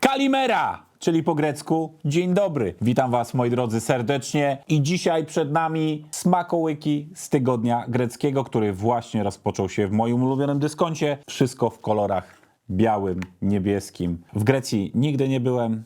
Kalimera, czyli po grecku dzień dobry. Witam Was moi drodzy serdecznie i dzisiaj przed nami smakołyki z tygodnia greckiego, który właśnie rozpoczął się w moim ulubionym dyskoncie. Wszystko w kolorach białym, niebieskim. W Grecji nigdy nie byłem,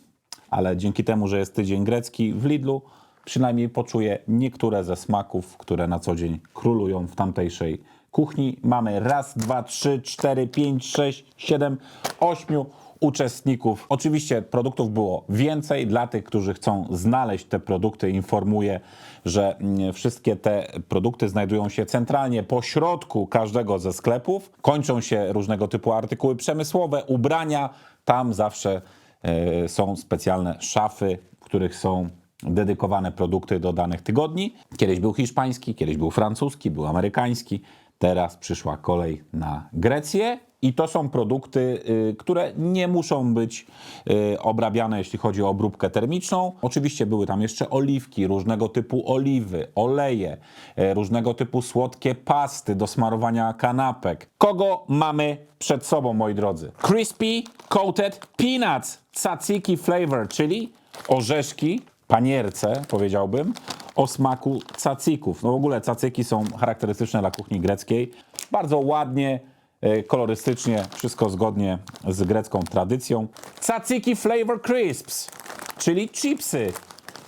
ale dzięki temu, że jest tydzień grecki w Lidlu, przynajmniej poczuję niektóre ze smaków, które na co dzień królują w tamtejszej kuchni. Mamy raz, dwa, trzy, cztery, pięć, sześć, siedem, ośmiu uczestników. Oczywiście produktów było więcej. Dla tych, którzy chcą znaleźć te produkty, informuję, że mm, wszystkie te produkty znajdują się centralnie po środku każdego ze sklepów. Kończą się różnego typu artykuły przemysłowe, ubrania. Tam zawsze e, są specjalne szafy, w których są dedykowane produkty do danych tygodni. Kiedyś był hiszpański, kiedyś był francuski, był amerykański. Teraz przyszła kolej na Grecję i to są produkty, y, które nie muszą być y, obrabiane, jeśli chodzi o obróbkę termiczną. Oczywiście były tam jeszcze oliwki, różnego typu oliwy, oleje, y, różnego typu słodkie pasty do smarowania kanapek. Kogo mamy przed sobą, moi drodzy? Crispy Coated Peanuts Tzatziki Flavor, czyli orzeszki, panierce, powiedziałbym, o smaku cacików. No w ogóle cacyki są charakterystyczne dla kuchni greckiej. Bardzo ładnie, e, kolorystycznie, wszystko zgodnie z grecką tradycją. Tzatziki Flavor Crisps, czyli chipsy.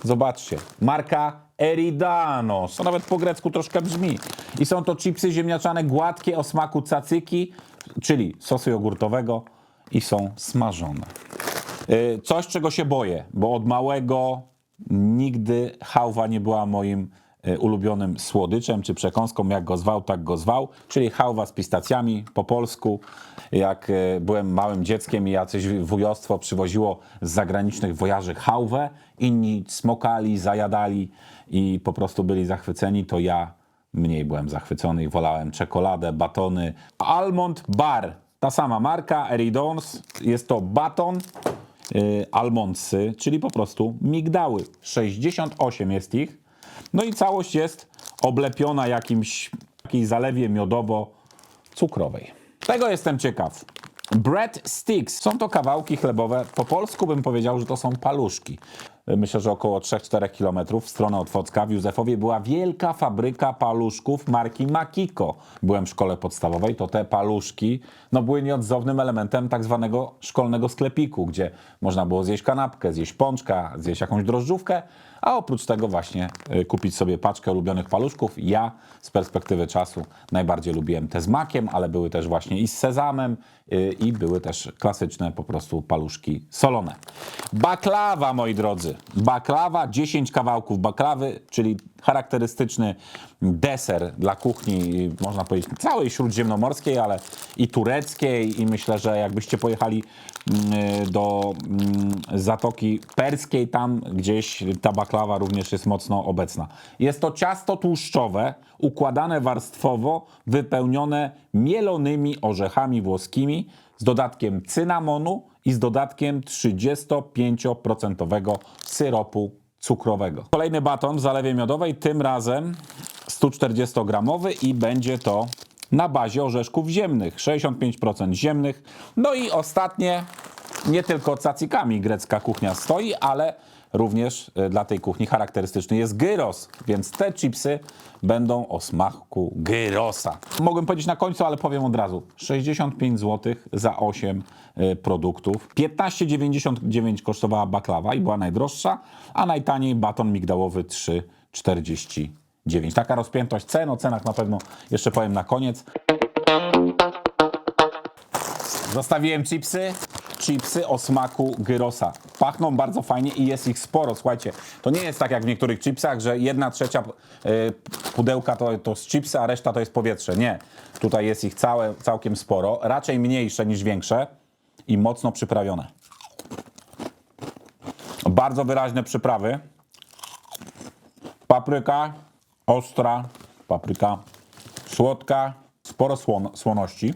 Zobaczcie, marka Eridanos. To nawet po grecku troszkę brzmi. I są to chipsy ziemniaczane gładkie o smaku cacyki, czyli sosu jogurtowego i są smażone. Y, Coś, czego się boję, bo od małego nigdy hałwa nie była moim y, ulubionym słodyczem czy przekąską, jak go zwał, tak go zwał, czyli hałwa z pistacjami po polsku. Jak y, byłem małym dzieckiem i jacyś wujostwo przywoziło z zagranicznych wojaży hałwę, inni smokali, zajadali i po prostu byli zachwyceni, to ja mniej byłem zachwycony i wolałem czekoladę, batony. Almond Bar, ta sama marka, Eridons, jest to baton almondsy, czyli po prostu migdały. 68 jest ich. No i całość jest oblepiona jakimś jakiejś zalewie miodowo-cukrowej. Tego jestem ciekaw. Bread sticks. Są to kawałki chlebowe. Po polsku bym powiedział, że to są paluszki. Myślę, że około 3-4 km w stronę od Wocka w Józefowie była wielka fabryka paluszków marki Makiko. Byłem w szkole podstawowej, to te paluszki no, były nieodzownym elementem tak zwanego szkolnego sklepiku, gdzie można było zjeść kanapkę, zjeść pączka, zjeść jakąś drożdżówkę, a oprócz tego właśnie y, kupić sobie paczkę ulubionych paluszków. Ja z perspektywy czasu najbardziej lubiłem te z makiem, ale były też właśnie i z sezamem y, i były też klasyczne po prostu paluszki solone. Baklawa, moi drodzy. Baklawa, 10 kawałków baklawy, czyli charakterystyczny deser dla kuchni, można powiedzieć, całej śródziemnomorskiej, ale i tureckiej i myślę, że jakbyście pojechali mm, do mm, Zatoki Perskiej, tam gdzieś ta baklawa również jest mocno obecna. Jest to ciasto tłuszczowe, układane warstwowo, wypełnione mielonymi orzechami włoskimi z dodatkiem cynamonu i z dodatkiem 35% syropu cukrowego. Kolejny baton w zalewie miodowej, tym razem 140-gramowy i będzie to na bazie orzeszków ziemnych, 65% ziemnych. No i ostatnie, nie tylko cacikami grecka kuchnia stoi, ale również e, dla tej kuchni charakterystyczny jest gyros, więc te chipsy będą o smaku gyrosa. Mogłem powiedzieć na końcu, ale powiem od razu. 65 zł za 8 e, produktów. 15,99 kosztowała baklawa i była najdroższa, a najtaniej baton migdałowy 3,49. Taka rozpiętość cen, o cenach na pewno jeszcze powiem na koniec. Zostawiłem chipsy. Chipsy o smaku gyrosa. Pachną bardzo fajnie i jest ich sporo. Słuchajcie, to nie jest tak jak w niektórych chipsach, że jedna trzecia y, pudełka to, to z chipsy, a reszta to jest powietrze. Nie. Tutaj jest ich całe, całkiem sporo. Raczej mniejsze niż większe i mocno przyprawione. Bardzo wyraźne przyprawy. Papryka ostra, papryka słodka, sporo słon, słoności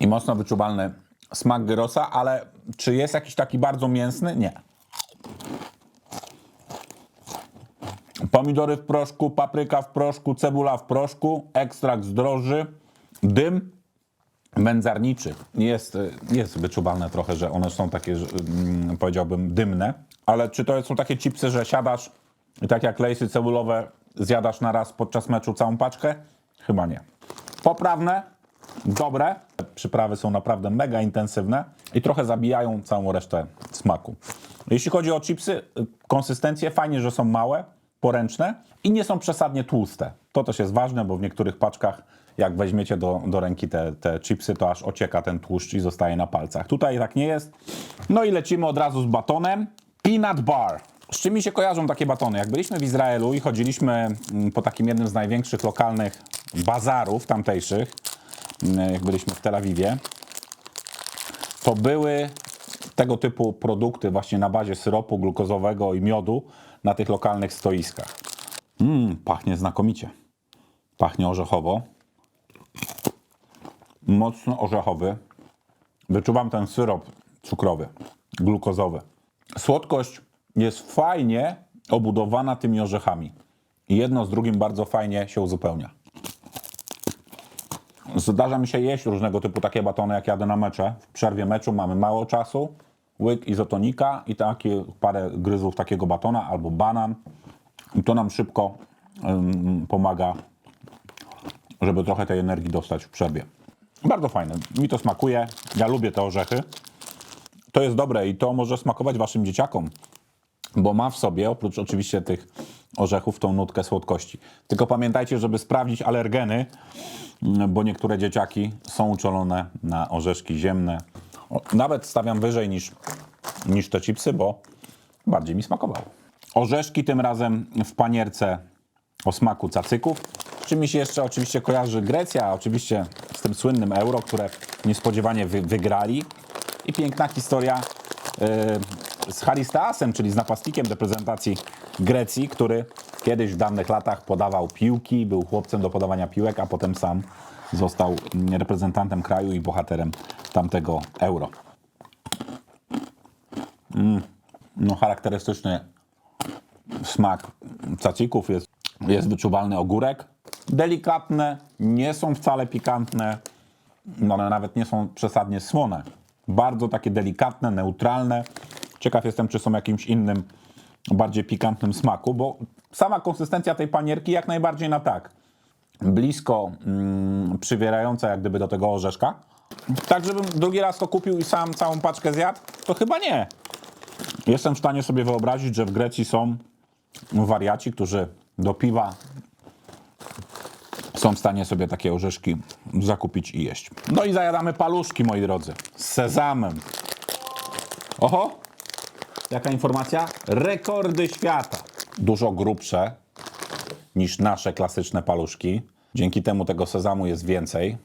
i mocno wyczuwalny smak gyrosa, ale czy jest jakiś taki bardzo mięsny? Nie. Pomidory w proszku, papryka w proszku, cebula w proszku, ekstrakt z drożdży, dym wędzarniczy. Jest, jest wyczuwalne trochę, że one są takie, mm, powiedziałbym, dymne. Ale czy to są takie chipsy, że siadasz i tak jak lejsy cebulowe zjadasz na raz podczas meczu całą paczkę? Chyba nie. Poprawne, dobre. Przyprawy są naprawdę mega intensywne i trochę zabijają całą resztę smaku. Jeśli chodzi o chipsy, konsystencje fajnie, że są małe, poręczne i nie są przesadnie tłuste. To też jest ważne, bo w niektórych paczkach, jak weźmiecie do, do ręki te, te chipsy, to aż ocieka ten tłuszcz i zostaje na palcach. Tutaj tak nie jest. No i lecimy od razu z batonem. Peanut bar. Z czym mi się kojarzą takie batony? Jak byliśmy w Izraelu i chodziliśmy mm, po takim jednym z największych lokalnych bazarów tamtejszych, jak byliśmy w Tel Awiwie, to były tego typu produkty właśnie na bazie syropu glukozowego i miodu na tych lokalnych stoiskach. Mmm, pachnie znakomicie. Pachnie orzechowo. Mocno orzechowy. Wyczuwam ten syrop cukrowy, glukozowy. Słodkość jest fajnie obudowana tymi orzechami. Jedno z drugim bardzo fajnie się uzupełnia. Zdarza mi się jeść różnego typu takie batony, jak jadę na mecze. W przerwie meczu mamy mało czasu, łyk izotonika i takie parę gryzów takiego batona albo banan. I to nam szybko ym, pomaga, żeby trochę tej energii dostać w przerwie. Bardzo fajne. Mi to smakuje. Ja lubię te orzechy. To jest dobre i to może smakować waszym dzieciakom, bo ma w sobie, oprócz oczywiście tych orzechów, tą nutkę słodkości. Tylko pamiętajcie, żeby sprawdzić alergeny, mm, bo niektóre dzieciaki są uczulone na orzeszki ziemne. Nawet stawiam wyżej niż, niż te chipsy, bo bardziej mi smakowało. Orzeszki tym razem w panierce o smaku cacyków. Z czym mi się jeszcze oczywiście kojarzy Grecja, oczywiście z tym słynnym euro, które niespodziewanie wy, wygrali. I piękna historia yy, z Haristaasem, czyli z napastnikiem reprezentacji Grecji, który kiedyś w dawnych latach podawał piłki, był chłopcem do podawania piłek, a potem sam został mm, reprezentantem kraju i bohaterem tamtego euro. Mm, no charakterystyczny smak cacików jest, jest wyczuwalny ogórek. Delikatne, nie są wcale pikantne, no one nawet nie są przesadnie słone. Bardzo takie delikatne, neutralne. Ciekaw jestem, czy są jakimś innym, bardziej pikantnym smaku, bo sama konsystencja tej panierki jak najbardziej na tak. Blisko mm, przywierająca jak gdyby do tego orzeszka. Tak, żebym drugi raz to kupił i sam całą paczkę zjadł, to chyba nie. Jestem w stanie sobie wyobrazić, że w Grecji są wariaci, którzy do piwa są w stanie sobie takie orzeszki zakupić i jeść. No i zajadamy paluszki, moi drodzy, z sezamem. Oho, jaka informacja? Rekordy świata. Dużo grubsze niż nasze klasyczne paluszki. Dzięki temu tego sezamu jest więcej.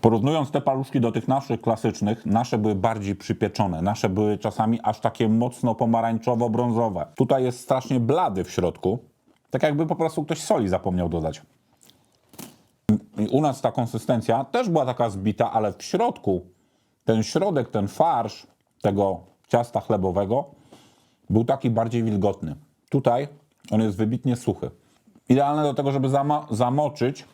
Porównując te paluszki do tych naszych klasycznych, nasze były bardziej przypieczone. Nasze były czasami aż takie mocno pomarańczowo-brązowe. Tutaj jest strasznie blady w środku. Tak jakby po prostu ktoś soli zapomniał dodać. I u nas ta konsystencja też była taka zbita, ale w środku ten środek, ten farsz tego ciasta chlebowego był taki bardziej wilgotny. Tutaj on jest wybitnie suchy. Idealne do tego, żeby zamoczyć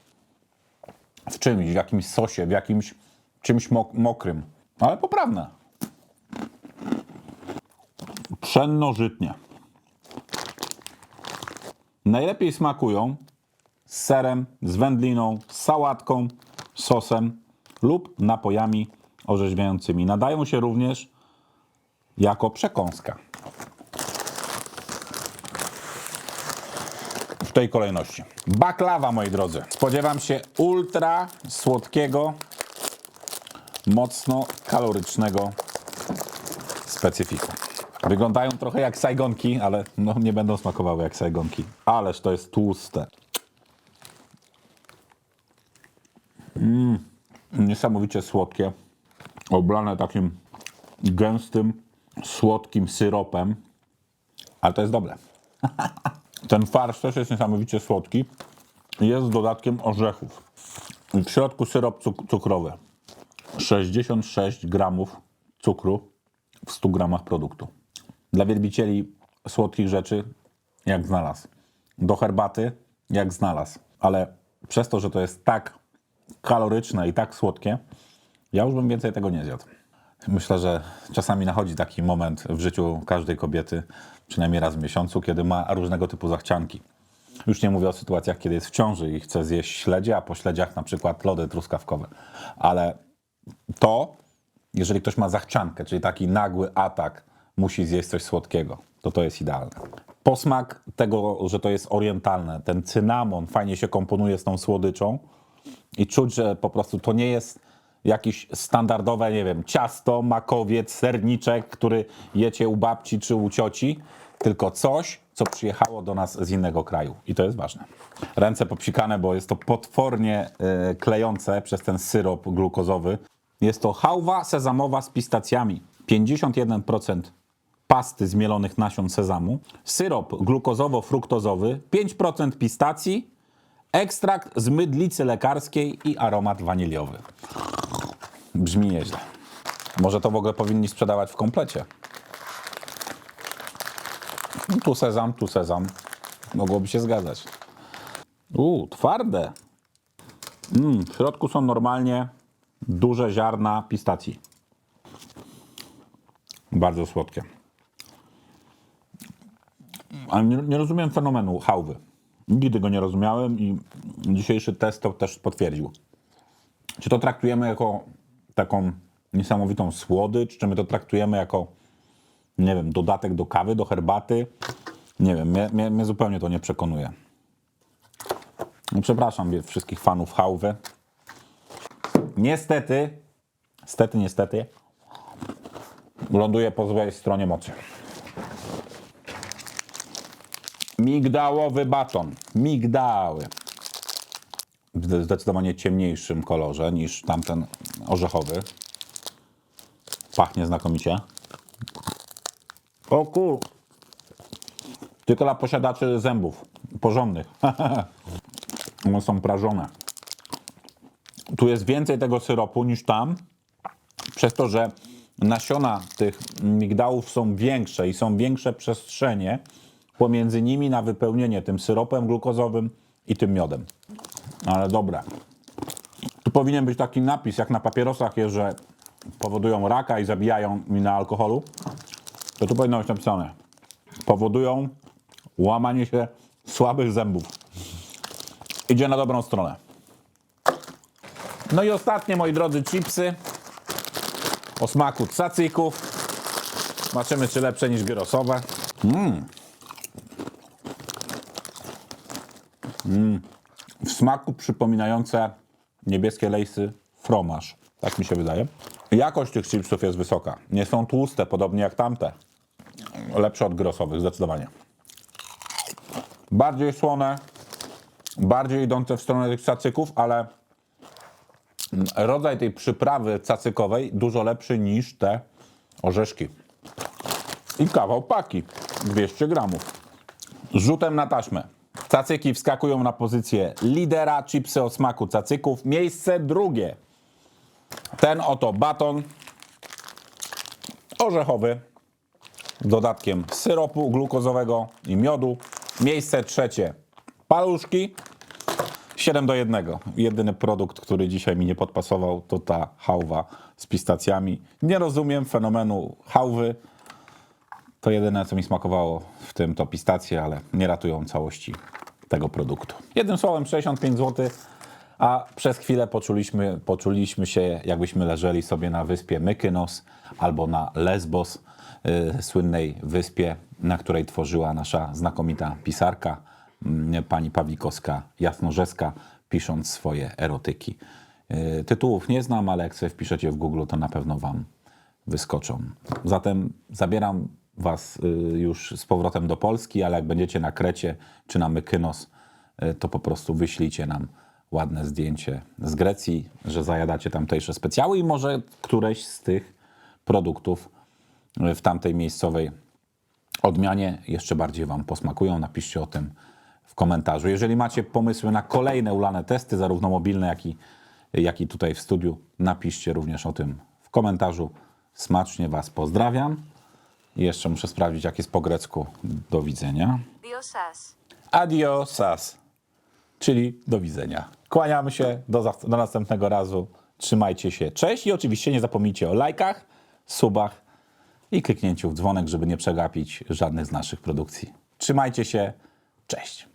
w czymś, w jakimś sosie, w jakimś czymś mok- mokrym. Ale poprawne. Pszenno-żytnie. Najlepiej smakują z serem, z wędliną, z sałatką, sosem lub napojami orzeźwiającymi. Nadają się również jako przekąska. W tej kolejności. Baklawa, moi drodzy. Spodziewam się ultra słodkiego, mocno kalorycznego specyfiku. Wyglądają trochę jak sajgonki, ale no, nie będą smakowały jak sajgonki. Ależ to jest tłuste. Mm, niesamowicie słodkie. Oblane takim gęstym, słodkim syropem. Ale to jest dobre. Ten farsz też jest niesamowicie słodki. Jest z dodatkiem orzechów. W środku syrop cuk- cukrowy. 66 gramów cukru w 100 gramach produktu. Dla wielbicieli słodkich rzeczy, jak znalazł. Do herbaty, jak znalazł. Ale przez to, że to jest tak kaloryczne i tak słodkie, ja już bym więcej tego nie zjadł. Myślę, że czasami nachodzi taki moment w życiu każdej kobiety, przynajmniej raz w miesiącu, kiedy ma różnego typu zachcianki. Już nie mówię o sytuacjach, kiedy jest w ciąży i chce zjeść śledzie, a po śledziach na przykład lody truskawkowe. Ale to, jeżeli ktoś ma zachciankę, czyli taki nagły atak, musi zjeść coś słodkiego, to to jest idealne. Posmak tego, że to jest orientalne, ten cynamon fajnie się komponuje z tą słodyczą i czuć, że po prostu to nie jest jakieś standardowe, nie wiem, ciasto, makowiec, serniczek, który jecie u babci czy u cioci, tylko coś, co przyjechało do nas z innego kraju. I to jest ważne. Ręce popsikane, bo jest to potwornie e, klejące przez ten syrop glukozowy. Jest to hałwa sezamowa z pistacjami. 51% pasty z mielonych nasion sezamu, syrop glukozowo-fruktozowy, 5% pistacji, ekstrakt z mydlicy lekarskiej i aromat waniliowy. Brzmi nieźle. Może to w ogóle powinni sprzedawać w komplecie. No, Tu sezam, tu sezam. Mogłoby się zgadzać. Uuu, twarde. Mm, w środku są normalnie duże ziarna pistacji. Bardzo słodkie. Ale nie, nie rozumiem fenomenu hałwy. Nigdy go nie rozumiałem i dzisiejszy test to też potwierdził. Czy to traktujemy jako taką niesamowitą słodycz, czy my to traktujemy jako, nie wiem, dodatek do kawy, do herbaty? Nie wiem, mnie, mnie, mnie zupełnie to nie przekonuje. No, przepraszam wszystkich fanów hałwy. Niestety, stety, niestety, ląduje po złej stronie mocy. Migdałowy baton. Migdały. W zdecydowanie ciemniejszym kolorze niż tamten orzechowy. Pachnie znakomicie. O kur... Tylko dla posiadaczy zębów porządnych. One są prażone. Tu jest więcej tego syropu niż tam, przez to, że nasiona tych migdałów są większe i są większe przestrzenie pomiędzy nimi na wypełnienie tym syropem glukozowym i tym miodem. Ale dobre. Tu powinien być taki napis, jak na papierosach jest, że powodują raka i zabijają mi na alkoholu. To tu powinno być napisane. Powodują łamanie się słabych zębów. Idzie na dobrą stronę. No i ostatnie, moi drodzy, chipsy o smaku cacyków. Zobaczymy, czy lepsze niż gyrosowe. w smaku przypominające niebieskie lejsy fromaż. Tak mi się wydaje. Jakość tych chipsów jest wysoka. Nie są tłuste, podobnie jak tamte. Lepsze od grosowych, zdecydowanie. Bardziej słone, bardziej idące w stronę tych cacyków, ale rodzaj tej przyprawy cacykowej dużo lepszy niż te orzeszki. I kawał paki, 200 gramów. Z rzutem na taśmę. Cacyki wskakują na pozycję lidera, chipsy o smaku cacyków. Miejsce drugie. Ten oto baton orzechowy z dodatkiem syropu glukozowego i miodu. Miejsce trzecie. Paluszki 7 do 1. Jedyny produkt, który dzisiaj mi nie podpasował, to ta hałwa z pistacjami. Nie rozumiem fenomenu hałwy. To jedyne, co mi smakowało w tym, to pistacje, ale nie ratują całości tego produktu. Jednym słowem 65 zł, a przez chwilę poczuliśmy, poczuliśmy się, jakbyśmy leżeli sobie na wyspie Mykonos albo na Lesbos, y, słynnej wyspie, na której tworzyła nasza znakomita pisarka, mm, pani Pawlikowska Jasnorzewska, pisząc swoje erotyki. Y, Tytułów nie znam, ale jak sobie wpiszecie w Google, to na pewno Wam wyskoczą. Zatem zabieram Was y, już z powrotem do Polski, ale jak będziecie na Krecie czy na Mykonos, y, to po prostu wyślijcie nam ładne zdjęcie z Grecji, że zajadacie tamtejsze specjały i może któreś z tych produktów y, w tamtej miejscowej odmianie jeszcze bardziej Wam posmakują. Napiszcie o tym w komentarzu. Jeżeli macie pomysły na kolejne ulane testy, zarówno mobilne, jak i, jak i tutaj w studiu, napiszcie również o tym w komentarzu. Smacznie Was pozdrawiam. I jeszcze muszę sprawdzić, jak jest po grecku. Do widzenia. Diosas. Adiosas. czyli do widzenia. Kłaniamy się, do, do następnego razu. Trzymajcie się, cześć i oczywiście nie zapomnijcie o lajkach, subach i kliknięciu w dzwonek, żeby nie przegapić żadnych z naszych produkcji. Trzymajcie się, cześć.